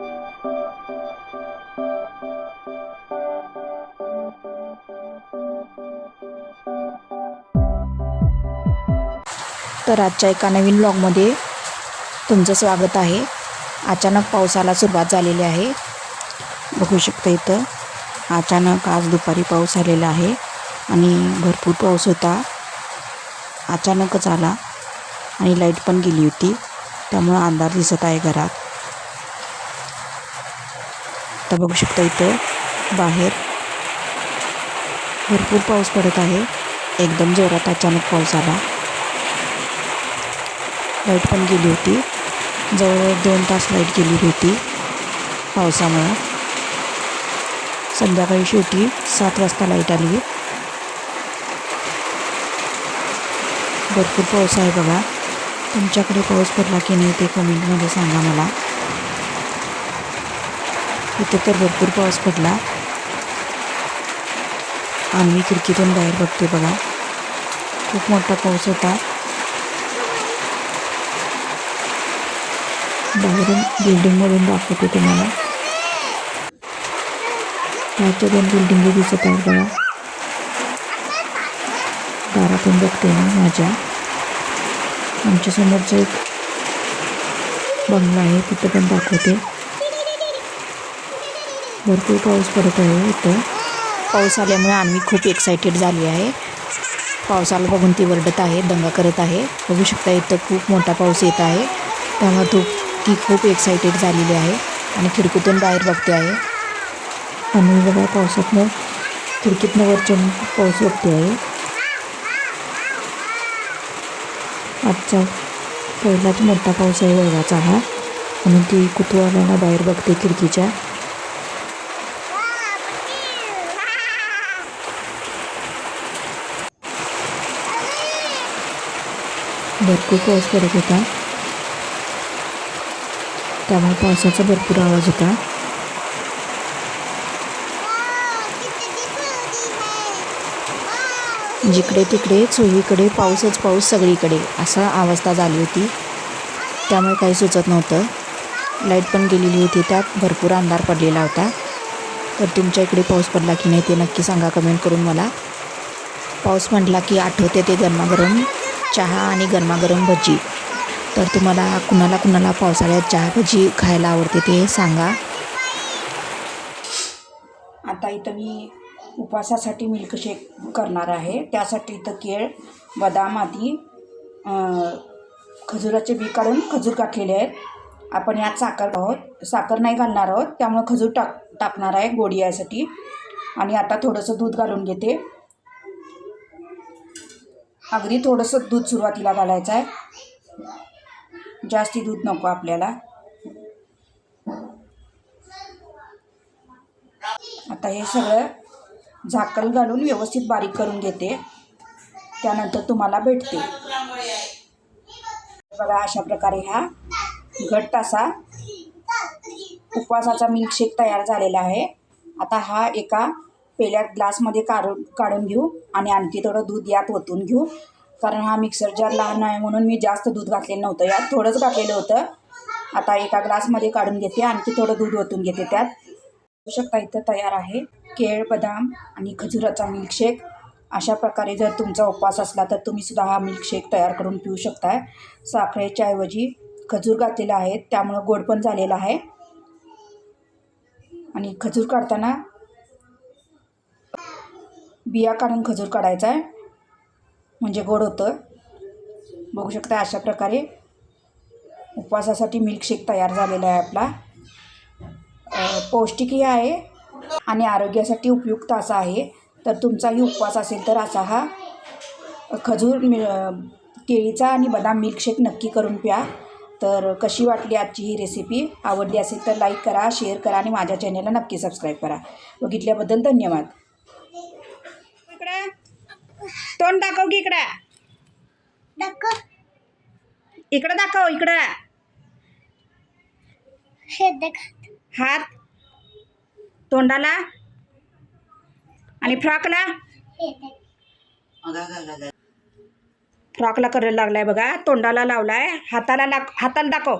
तर आजच्या एका नवीन ब्लॉगमध्ये तुमचं स्वागत आहे. अचानक पावसाला सुरुवात झालेली आहे. बघू शकता इथं अचानक आज दुपारी पाऊस आलेला आहे आणि भरपूर पाऊस होता. अचानकच आला आणि लाइट पण गेली होती. त्यामुळं अंधार दिसत आहे घरात. आत्ता बघू शकता इथं. बाहेर भरपूर पाऊस पडत आहे. एकदम जोरात अचानक पाऊस आला. लाइट पण गेली होती. जवळ दोन तास लाइट गेली होती पावसामुळं. संध्याकाळी शेवटी सात वाजता लाइट आली. भरपूर पाऊस आहे बघा. तुमच्याकडे पाऊस पडला की नाही ते कमेंटमध्ये सांगा मला. इथे तर भरपूर पाऊस पडला. आम्ही खिडकीतून बाहेर बघते बघा. खूप मोठा पाऊस होता. बाहेरून बिल्डिंगमधून दाखवते तुम्हाला. त्याच्या दोन बिल्डिंग दिसत आहेत बघा. दारातून बघते ना माझ्या. आमच्या समोरचं एक बंगला आहे तिथं पण दाखवते भरपूर पाऊस पडत आहे इथं. पाऊस आल्यामुळे आम्ही खूप एक्सायटेड झाली आहे. पावसाला बघून ती वरडत आहे दंगा करत आहे. बघू शकता इथं खूप मोठा पाऊस येत आहे. त्यामुळे तो ती खूप एक्सायटेड झालेली आहे आणि खिडकीतून बाहेर बघते आहे. आणि बघा पावसातनं खिडकीतनं वरच्या पाऊस बघते आहे. आजचा पहिलाच मोठा पाऊस आहे वर्गाचा हा. म्हणून ती कुतूहलाला बाहेर बघते खिडकीच्या. भरपूर पाऊस पडत होता. त्यामुळे पावसाचा भरपूर आवाज होता. जिकडे तिकडे चोहीकडे पाऊसच पाऊस सगळीकडे असा अवस्था झाली होती. त्यामुळे काही सुचत नव्हतं. लाइट पण गेलेली होती त्यात भरपूर अंधार पडलेला होता. तर तुमच्या इकडे पाऊस पडला की नाही ते नक्की सांगा कमेंट करून मला. पाऊस म्हटला की आठवते ते गरमागरम. चहा आणि गरमागरम भजी. तर तुम्हाला कुणाला कुणाला पावसाळ्यात चहा भजी खायला आवडते ते सांगा. आता इथं मी उपवासासाठी मिल्कशेक करणार आहे. त्यासाठी इथं केळ बदाम आधी खजुराचे बी काढून खजूर काढलेले आहेत. आपण यात साखर आहोत. साखर नाही घालणार आहोत. त्यामुळं खजूर टाक टाकणार आहे गोडी यासाठी आणि आता थोडंसं दूध घालून घेते. अगदी थोडंसं दूध सुरुवातीला घालायचं आहे. जास्ती दूध नको आपल्याला. आता हे सगळं झाकल घालून व्यवस्थित बारीक करून घेते. त्यानंतर तुम्हाला भेटते. बघा अशा प्रकारे हा घट्ट असा उपवासाचा मिल्कशेक तयार झालेला आहे. आता हा एका पेल्या ग्लासमध्ये काढून काढून घेऊ आणि आणखी थोडं दूध यात ओतून घेऊ. कारण हा मिक्सर जार लहान आहे म्हणून मी जास्त दूध घातलेलं नव्हतं. यात थोडंच घातलेलं होतं. आता एका ग्लासमध्ये काढून घेते. आणखी थोडं दूध ओतून घेते त्यात. शकता इथं तयार आहे केळ बदाम आणि खजुराचा मिल्कशेक अशा प्रकारे जर तुमचा उपवास असला तर तुम्ही सुद्धा हा मिल्कशेक तयार करून पिऊ शकताय. साखरेच्या ऐवजी खजूर घातलेला आहे. त्यामुळं गोड पण झालेला आहे. आणि खजूर काढताना बिया काढून खजूर काढायचा आहे. म्हणजे गोड होतं बघू शकता अशा प्रकारे उपवासासाठी मिल्कशेक तयार झालेला आहे आपला. पौष्टिकही आहे आणि आरोग्यासाठी उपयुक्त असा आहे. तर तुमचाही उपवास असेल तर असा हा. खजूर मि केळीचा आणि बदाम मिल्कशेक नक्की करून प्या. तर कशी वाटली आजची ही रेसिपी आवडली असेल तर लाईक करा शेअर करा आणि माझ्या चॅनलला नक्की सबस्क्राईब करा. बघितल्याबद्दल धन्यवाद. इकडे तोंड दाखव की इकडे. इकडं दाखव इकडं. हे देख. हात. तोंडाला. आणि फ्रॉकला. हे फ्रॉकला करायला लागलाय बघा. तोंडाला लावलाय. हाताला लाग हाताला दाखव.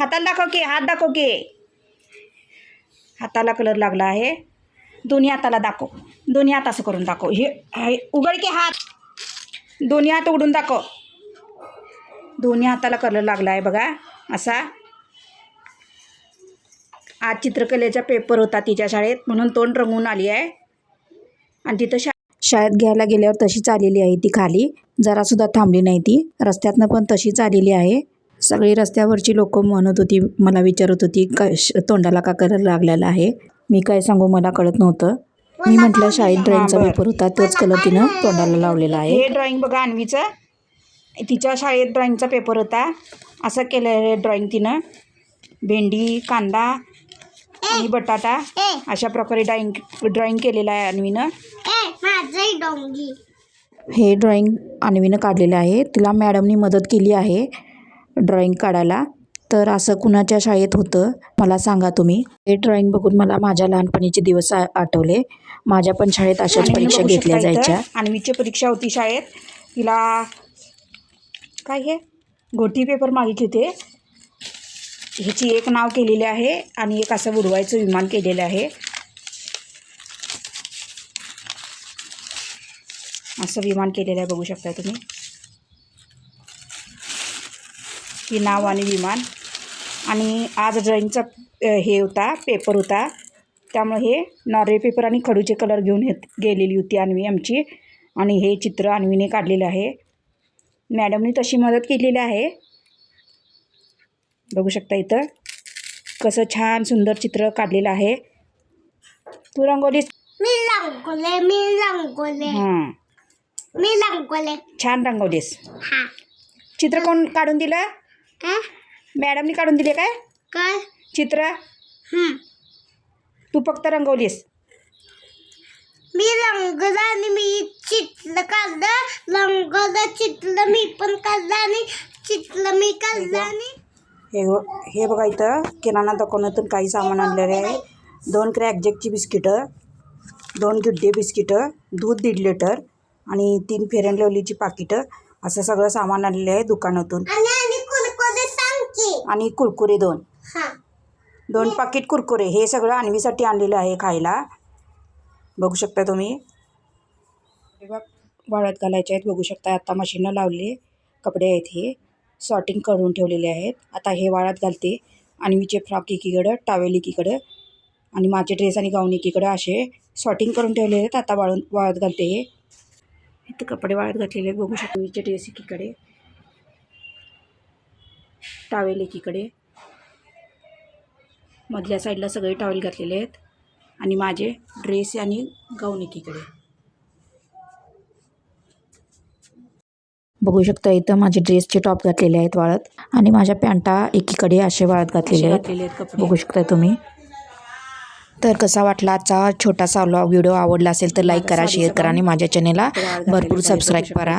हाताला दाखव की हात दाखव की. हाताला कलर लागला आहे. दोन्ही हाताला दाखव. दोन्ही हात असं करून दाखव. हे हे उघड की हात. दोन्ही हात उघडून दाखव. दोन्ही हाताला कलर लागला आहे बघा. असा. आज चित्रकलेचा पेपर होता तिच्या शाळेत म्हणून तोंड रंगून आली आहे. आणि तिथं शा शाळेत घ्यायला गेल्यावर तशीच आलेली आहे ती खाली. जरासुद्धा थांबली नाही ती. रस्त्यातनं पण तशीच आलेली आहे. सगळी रस्त्यावरची लोक म्हणत होती मला विचारत होती का श- तोंडाला का कलर लागलेला आहे? मी काय सांगू मला कळत नव्हतं. मी म्हटलं शाळेत ड्रॉइंगचा. पेपर होता तोच कलर तिनं तोंडाला लावलेला आहे. हे ड्रॉइंग बघा अन्वीचं. तिच्या शाळेत ड्रॉइंगचा पेपर होता. असं केलं आहे ड्रॉइंग तिनं. भेंडी कांदा आणि बटाटा अशा प्रकारे ड्रॉइंग ड्रॉइंग केलेलं आहे अन्वीनं. ए माझं डोंगी. हे ड्रॉइंग अन्वीनं काढलेलं आहे. तिला मॅडमनी मदत केली आहे ड्रॉइंग काढायला. तर असं कुणाच्या शाळेत होतं? मला सांगा तुम्ही. हे ड्रॉइंग बघून मला माझ्या लहानपणीचे दिवस आठवले. माझ्या पण शाळेत अशाच परीक्षा घेतल्या जायच्या. अन्वीची परीक्षा होती शाळेत. तिला काय हे? गोटी पेपर मागितले होते. ह्याची एक नाव केलेले आहे आणि एक असं उडवायचं विमान केलेलं आहे. असं विमान केलेलं आहे बघू शकता तुम्ही. ही नाव आणि विमान. आणि आज ड्रॉइंगचा अ, हे होता पेपर होता. त्यामुळे हे नॉर्वे पेपर आणि खडूचे कलर घेऊन येत गेलेली होती अन्वी आमची. आणि हे चित्र अन्वीने काढलेलं आहे. मॅडमनी तशी मदत केलेली आहे. बघू शकता इथं. कसं छान सुंदर चित्र काढलेलं आहे. तू रंगवली मी रंगोले मी रंगोले. हां. मी रंगोले. छान रंगवलीस हा. चित्र कोण काढून दिलं? मॅडमनी काढून दिले काय? काय? चित्र? तू फक्त रंगवलीस. मी रंगलं आणि मी चित्र काढलं. रंगलं चित्र मी पण काढलं आणि चित्र मी काढलं आणि हे हे बघा इथं किराणा दुकानातून काही सामान आणलेले आहे. दोन क्रॅक जॅकची बिस्किटं दोन गुड्डे बिस्किटं दूध दीड लिटर आणि तीन फेरन लवलीची पाकिटं असं सगळं सामान आणलेलं आहे दुकानातून. आणि आणि कुरकुरे सांग की आणि कुरकुरे दोन. हा. दोन पाकिट कुरकुरे. हे सगळं आणवीसाठी आणलेलं आहे खायला. बघू शकता तुम्ही. वाळत घालायचे आहेत. बघू शकता आता मशीनला लावले कपडे आहेत हे. सॉर्टिंग करून ठेवलेले आहेत. आता हे वाळत घालते. आणवीचे फ्रॉक एकीकडं टावेल एकीकडं आणि माझे ड्रेस आणि गाऊन एकीकडं असे सॉर्टिंग करून ठेवलेले आहेत. आता वाळून वाळत घालते हे. इथं कपडे वाळत घातलेले आहेत. बघू शकता मीचे ड्रेस एकीकडे. टावेल एकीकडे. मधल्या साईडला सगळे टॉवेल घातलेले आहेत. आणि माझे ड्रेस आणि गाऊन एकीकडे. बघू शकता इथं माझे ड्रेसचे टॉप घातलेले आहेत वाळत. आणि माझ्या पॅन्टा एकीकडे असे वाळत घातलेले आहेत. बघू शकता तुम्ही. तर कसा वाटला आजचा छोटासा व्हिडिओ आवडला असेल तर लाईक करा शेअर करा आणि माझ्या चॅनेलला भरपूर सबस्क्राईब करा.